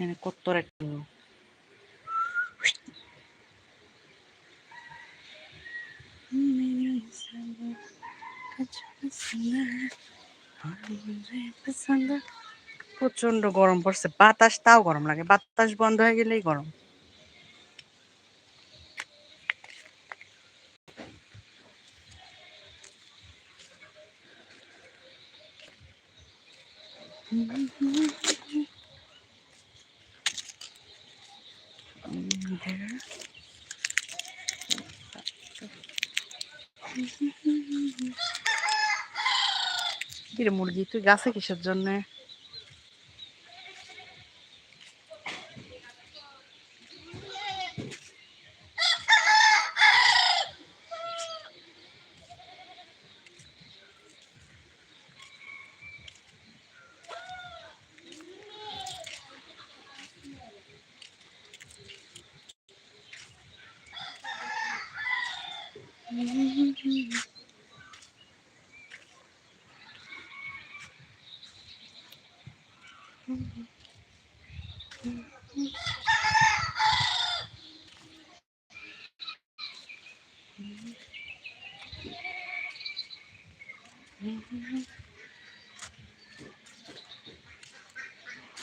এখানে কত্তর একটু প্রচণ্ড গরম পড়ছে। বাতাস তাও গরম লাগে। বাতাস বন্ধ হয়ে গেলেই গরম। মুরগি? তুই গাছে কিসের জন্য?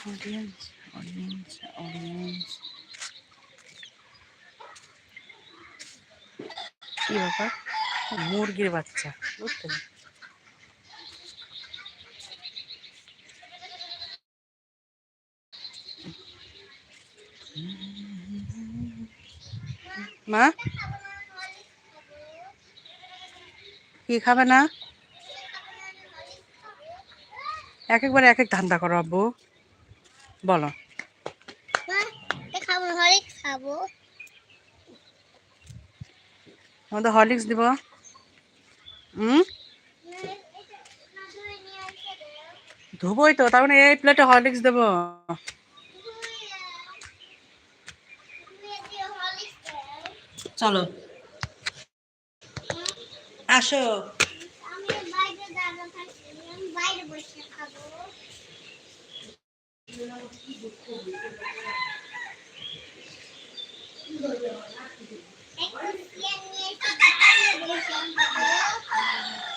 অরেঞ্জ অরেঞ্জ অরেঞ্জ কি ব্যাপার? মুরগির বাচ্চা বুঝতে মা? কি খাবে না? এক একবার এক এক ধান্দা করো আব্বু। বলো। খাব আমাদের হরলিক্স দিব। হুম ধুবই তো তার মানে এই প্লেটে হরলিক্স দেবো। চলো। আসো আমি বাইরে দাঁড়া থাকি আমি বাইরে বসে খাব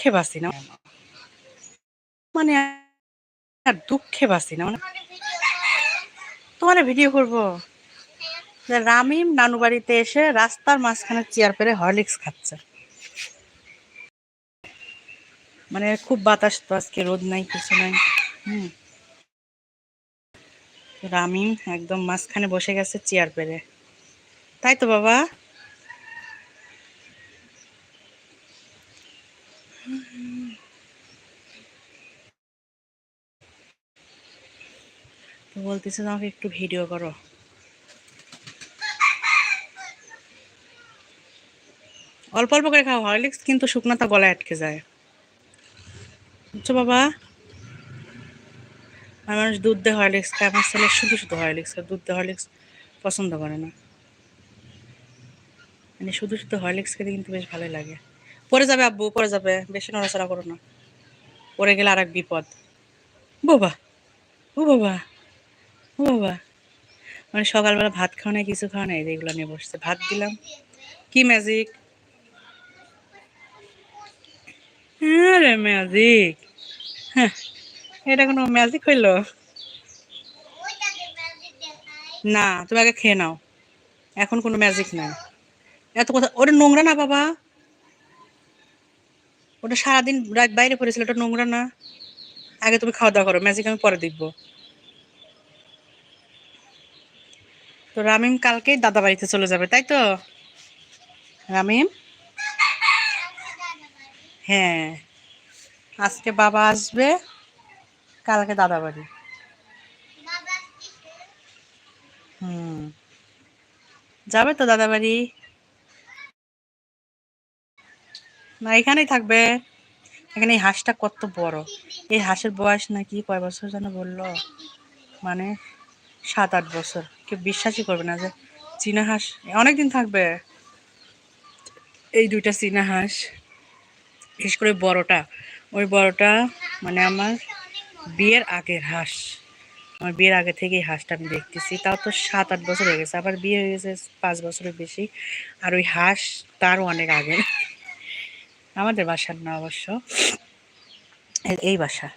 দুঃখে বাসি না। মানে দুঃখে বাসি না। তোমার ভিডিও করব। রামিম নানু বাড়িতে এসে রাস্তার মাঝখানে চেয়ার পেরে হরলিক্স খাচ্ছে। মানে খুব বাতাস তো আজকে, রোদ নাই, কিছু নাই। হুম। রামিম একদম মাঝখানে বসে গেছে চেয়ার পেরে। তাই তো বাবা? বলতেছে আমাকে একটু ভিডিও করো। অল্প অল্প করে খাও, হরলিক্স কিন্তু শুকনাটা গলায় আটকে যায়। বুঝছ বাবা আর মানুষ দুধ দিয়ে হরলিক্স খায়, আমার ছেলে শুধু শুধু হরলিক্স খায়, দুধ দিয়ে হরলিক্স পছন্দ করে না। মানে শুধু শুধু হরলিক্স খেতে কিন্তু বেশ ভালোই লাগে। পরে যাবে আব্বু পরে যাবে, বেশি নড়াচড়া করো না। পরে গেলে আর এক বিপদ বাবা, ও বাবা। মানে সকালবেলা ভাত খাওয়া নাই, কিছু খাওয়া নাই? এগুলো নিয়ে বসছে। ভাত দিলাম। কি ম্যাজিক ম্যাজিক এটা কোনো ম্যাজিক হইল? না, তুমি আগে খেয়ে নাও। এখন কোনো ম্যাজিক নাই। এত কথা, ওটা নোংরা না বাবা? ওটা সারাদিন বাইরে পড়েছিল, ওটা নোংরা না? আগে তুমি খাওয়া দাওয়া করো ম্যাজিক আমি পরে দেখব। তো রামিম কালকেই দাদা বাড়িতে চলে যাবে, তাই তো? রামিম? হ্যাঁ আজকে বাবা আসবে, কালকে দাদা বাড়ি। হুম, যাবে তো দাদা বাড়ি? না, এখানেই থাকবে। এখানে এই হাঁসটা কত বড়। এই হাঁসের বয়স নাকি কয় বছর যেন বলল? মানে সাত আট বছর। কেউ বিশ্বাসই করবে না যে চীনা হাঁস অনেকদিন থাকবে এই দুইটা চীনা হাঁস বিশেষ করে বড়টা। ওই বড়টা মানে আমার বিয়ের আগের হাঁস। আমার বিয়ের আগে থেকে এই হাঁসটা আমি দেখতেছি। তাও তো সাত, আট বছর হয়ে গেছে। আবার বিয়ে হয়ে গেছে পাঁচ বছরের বেশি। আর ওই হাঁস তারও অনেক আগে। আমাদের বাসার না অবশ্য। এই বাসা।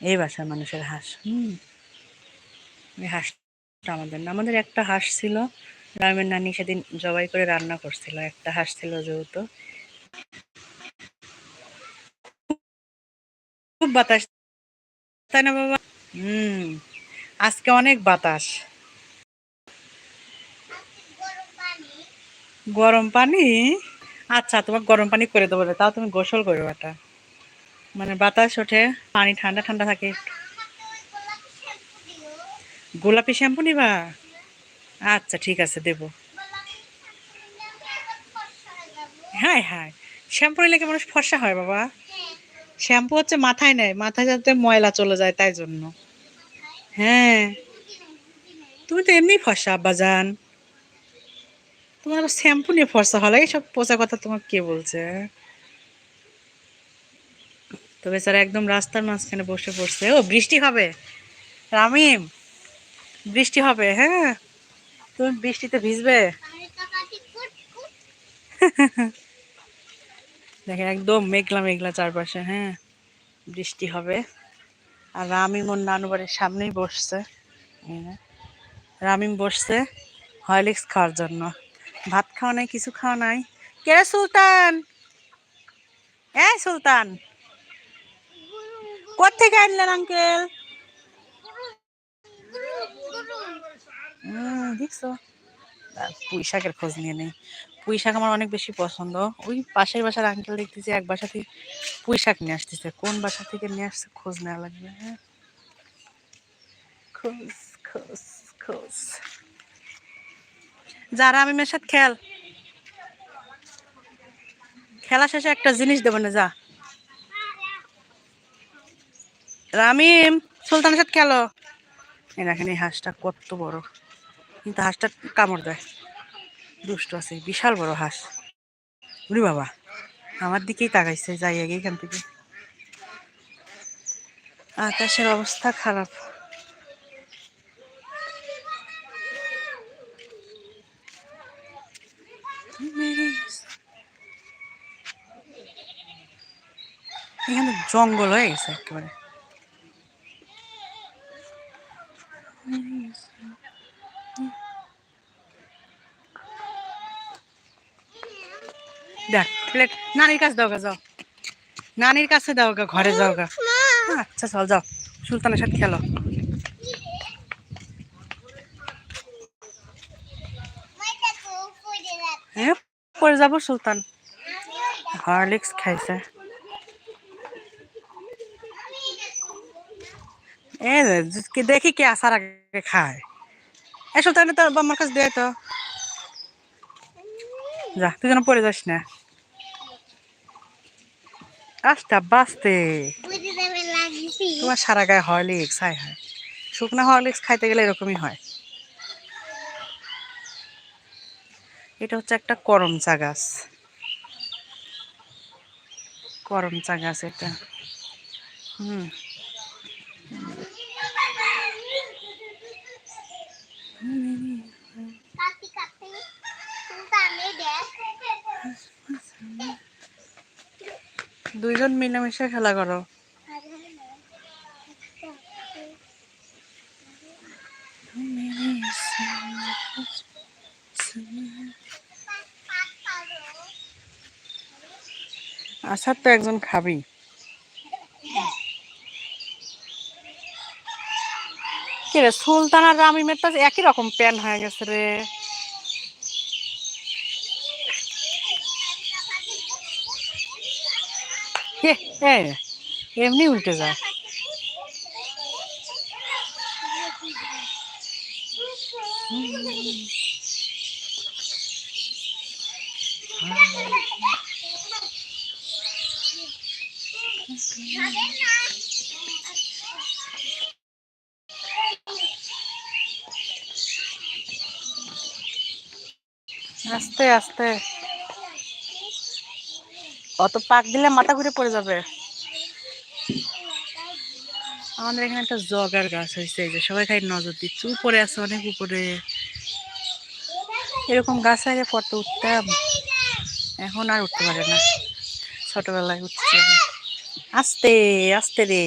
এই বাসার মানুষের হাঁস। হুম। হাঁসটা আমাদের না। আমাদের একটা হাঁস ছিল। রামের নানি সেদিন জবাই করে রান্না করছিল। একটা হাঁস ছিল যেহেতু। খুব বাতাস। তাই না বাবা? হুম। আজকে অনেক বাতাস। গরম পানি? আচ্ছা তোমার গরম পানি করে দেবো তাও তুমি গোসল করবে এটা মানে বাতাস ওঠে, পানি ঠান্ডা ঠান্ডা থাকে। গোলাপি শ্যাম্পু নিবা? আচ্ছা ঠিক আছে, দেবো। হয়ে হ্যাঁ। শ্যাম্পু নিলে কি মানুষ ফর্সা হয়, বাবা? শ্যাম্পু হচ্ছে মাথায় নেয়, মাথায় যাতে ময়লা চলে যায়, তাই জন্য। হ্যাঁ। তুমি তো এমনি ফর্সা, আব্বা যান তোমার শ্যাম্পু নিয়ে ফর্সা হলে এইসব পোচা কথা তোমার কে বলছে? তো বেচারা একদম রাস্তার মাঝখানে বসে পড়ছে, ও বৃষ্টি হবে? রামিম? বৃষ্টি হবে হ্যাঁ? তুমি বৃষ্টিতে ভিজবে? দেখেন, একদম মেঘলা মেঘলা চারপাশে হ্যাঁ? বৃষ্টি হবে। আর রামিম ওর নানু বাড়ির সামনেই বসছে। রামিম বসছে হরলিক্স খাওয়ার জন্য। ভাত খাওয়া নাই, কিছু খাওয়া নাই। কে সুলতান? এই সুলতান কোথেকে আনলেন আঙ্কেল হুম দেখছ? আর পুঁই শাকের খোঁজ নিয়ে নেই। পুঁই শাক আমার অনেক বেশি পছন্দ। ওই পাশের বাসার আঙ্কেল দেখতেছি এক বাসা থেকে পুঁই শাক নিয়ে আসতেছে। কোন বাসা থেকে নিয়ে আসছে খোঁজ নেওয়া লাগবে হ্যাঁ? খোঁজ খোঁজ খোঁজ। যারা আমি মেয়ের সাথে খেল। খেলা শেষে একটা জিনিস দেবো না, যা। রামিম, সুলতানের সাথে খেলো। এই দেখেন হাঁসটা কত বড়। কিন্তু হাঁসটা কামড় দেয়। দুষ্ট আছে, বিশাল বড় হাঁস। উরি বাবা, আমার দিকেই তাকাইছে, যাই আগে এখান থেকে। আকাশের অবস্থা খারাপ। এখানে জঙ্গল হয়ে গেছে একেবারে দেখ প্লেট। নানির কাছে দাও গা, যাও। নানির কাছে দাও গা, ঘরে যাও গা। আচ্ছা চল, যাও। সুলতানের সাথে খেলো। হ্যাঁ পরে যাব সুলতান। হরলিক্স খাইছে। এ দেখি কে আসার আগে খায়। এ, সুলতান তো আমার কাছে দে তো। যা, তুই যেন পরে যাস না। আস্তে বাঁচতে। তোমার সারা গায়ে হরলিক্স হায় হায়। শুকনো হরলিক্স খাইতে গেলে এরকমই হয়। এটা হচ্ছে একটা করমচা গাছ। করমচা গাছ এটা। হুম কাটি কাটি সুলতানে দেখ দুইজন মিলেমিশে খেলা করো। আসার তো একজন খাবি। কি রে, সুলতান রামিমের তো একই রকম প্যান হয়ে গেছে রে। হে, হে, এমনি উল্টে যায়। খাবেন না আস্তে আস্তে। অত পাক দিলে মাথা ঘুরে পড়ে যাবে। আমাদের এখানে একটা জগার গাছ হয়েছে, এই যে সবাই খাই নজর দিচ্ছে। উপরে আছে অনেক উপরে। এরকম গাছ আগে ফটো উঠতাম। এখন আর উঠতে পারে না। ছোটবেলায় উঠছে। আস্তে আস্তে রে।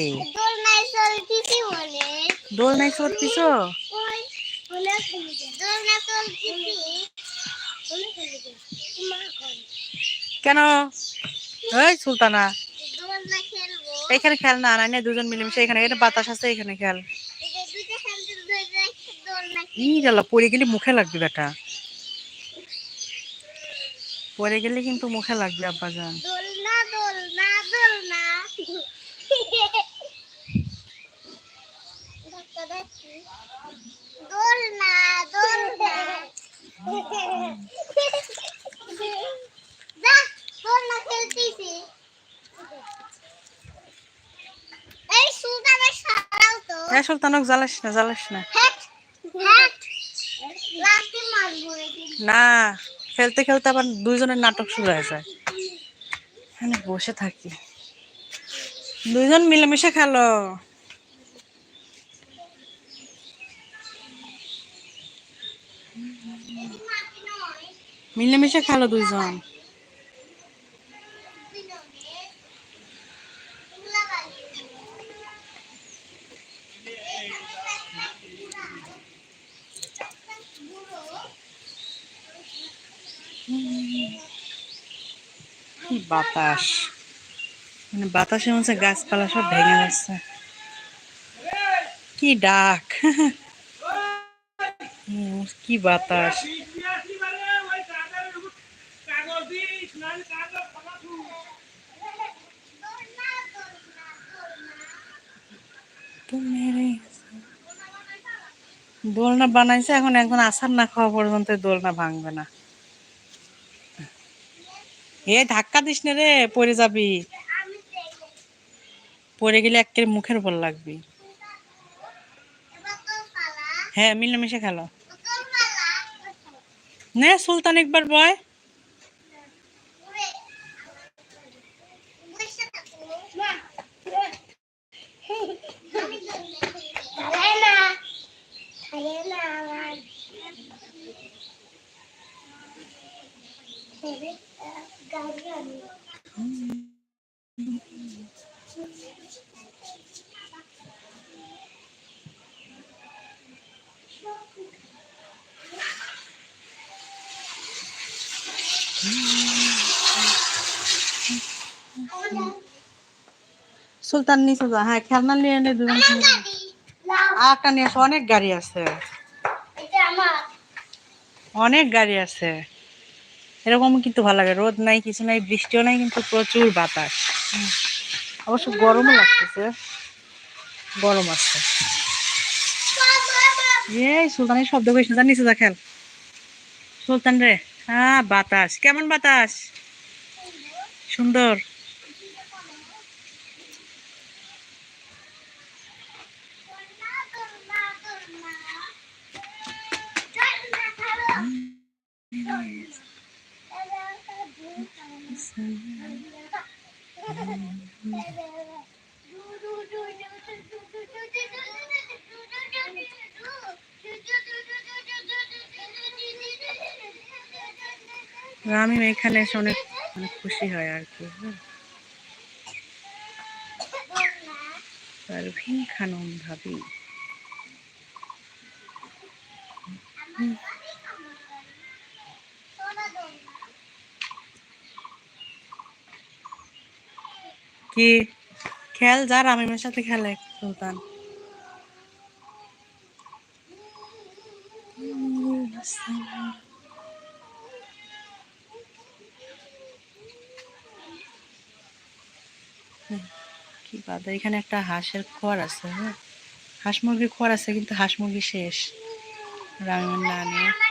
দোল নাই চড়তিস? কেন? ওই সুলতানা এখানে খেল না না না দুজন মিলেমিশে এখানে এখানে বাতাস আছে এখানে খেল। এই যে দুটো হ্যান্ডেল ধরে রেখে দোলনা ই জ্বালা পড়ে গেলে মুখে লাগবে বেটা। পড়ে গেলে কিন্তু মুখে লাগবে আব্বা জান। দোলনা দোলনা দোলনা ধাক্কা ধাক্কি। দোলনা দোলনা যা দোলনা খেলতেছি এই সুলতানক জ্বালাস না জ্বালাস খেলতে খেলতে আবার দুইজনের নাটক শুরু হয়ে যায়। এখানে বসে থাকি। দুইজন মিলেমিশে খেলো। মিলেমিশে খেলো দুইজন। কি বাতাস? মানে বাতাসে মনে হচ্ছে গাছপালা সব ভেঙে যাচ্ছে। কি ডাক? হুম, কি বাতাস। দোলনা বানাইছে, এখন একজন আসার না খাওয়া পর্যন্ত দোলনা ভাঙবে না। এ ধাক্কা দিস না রে, পড়ে যাবি। পড়ে গেলে এক মুখের উপর লাগবি। হ্যাঁ মিলেমিশে খেলো। নে, সুলতান একবার বয় গাড়ি আনি সুলতান নিচে যা হ্যাঁ খেলনা নিয়ে এনে দুজন একটা নিয়ে আসো অনেক গাড়ি আছে। অনেক গাড়ি আছে। এরকম কিন্তু ভালো লাগে রোদ নাই কিছু নাই বৃষ্টিও নাই কিন্তু প্রচুর বাতাস। অবশ্য গরমও লাগতেছে। গরম আছে। এই সুলতানের শব্দ করিস না যা নিচে যা খেল। সুলতান রে হ্যাঁ বাতাস। কেমন বাতাস? সুন্দর আমি এখানে এসে অনেক অনেক খুশি হয় আর কি হ্যাঁ। পারভিন খানম ভাবি। কি? খেল যা, রামিমের সাথে খেলে সুলতান। কি বাদা, এখানে একটা হাঁসের খড় আছে হ্যাঁ? হাঁস মুরগির খোয়ার আছে, কিন্তু হাঁস মুরগি শেষ। রাঙার না আমারটা